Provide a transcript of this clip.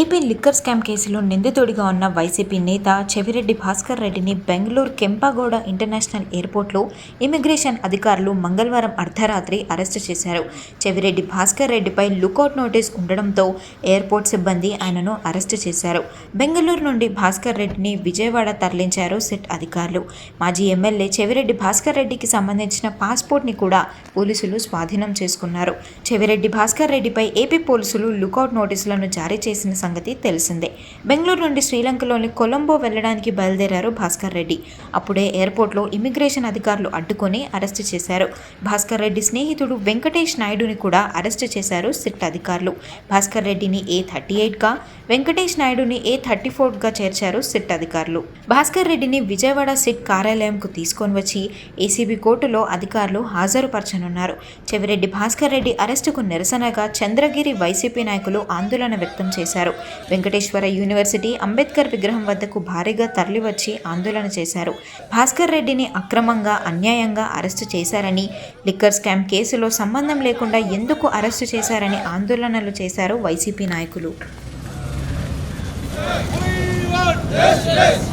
AP liquor scam కేసులో నిందితుడిగా ఉన్న వైసీపీ నేత చెవిరెడ్డి భాస్కర్ రెడ్డిని బెంగళూరు కెంపాగౌడ ఇంటర్నేషనల్ ఎయిర్పోర్ట్లో ఇమిగ్రేషన్ అధికారులు మంగళవారం అర్ధరాత్రి అరెస్టు చేశారు. చెవిరెడ్డి భాస్కర్ రెడ్డిపై లుకౌట్ నోటీస్ ఉండడంతో ఎయిర్పోర్ట్ సిబ్బంది ఆయనను అరెస్టు చేశారు. బెంగళూరు నుండి భాస్కర్ రెడ్డిని విజయవాడ తరలించారు సిట్ అధికారులు. మాజీ ఎమ్మెల్యే చెవిరెడ్డి భాస్కర్ రెడ్డికి సంబంధించిన పాస్పోర్ట్ని కూడా పోలీసులు స్వాధీనం చేసుకున్నారు. చెవిరెడ్డి భాస్కర్ రెడ్డిపై ఏపీ పోలీసులు లుకౌట్ నోటీసులను జారీ చేసిన సంగతి తెలిసిందే. బెంగళూరు నుండి శ్రీలంకలోని కొలంబో వెళ్ళడానికి బయలుదేరారు భాస్కర్ రెడ్డి. అప్పుడే ఎయిర్పోర్ట్లో ఇమిగ్రేషన్ అధికారులు అడ్డుకొని అరెస్టు చేశారు. భాస్కర్ రెడ్డి స్నేహితుడు వెంకటేష్ నాయుడుని కూడా అరెస్టు చేశారు సిట్ అధికారులు. భాస్కర్ రెడ్డిని ఏ థర్టీ ఎయిట్గా వెంకటేష్ నాయుడుని ఏ థర్టీ ఫోర్గా చేర్చారు సిట్ అధికారులు. భాస్కర్ రెడ్డిని విజయవాడ సిట్ కార్యాలయంకు తీసుకొని వచ్చి ఏసీబీ కోర్టులో అధికారులు హాజరుపరచనున్నారు. చెవిరెడ్డి భాస్కర్ రెడ్డి అరెస్టుకు నిరసనగా చంద్రగిరి వైసీపీ నాయకులు ఆందోళన వ్యక్తం చేశారు. చేశారు వెంకటేశ్వర యూనివర్సిటీ అంబేద్కర్ విగ్రహం వద్దకు భారీగా తరలివచ్చి ఆందోళన చేశారు భాస్కర్ రెడ్డిని అక్రమంగా అన్యాయంగా అరెస్టు చేశారని లిక్కర్ స్కామ్ కేసులో సంబంధం లేకుండా ఎందుకు అరెస్టు చేశారని ఆందోళనలు చేశారు వైసీపీ నాయకులు Yes, yes.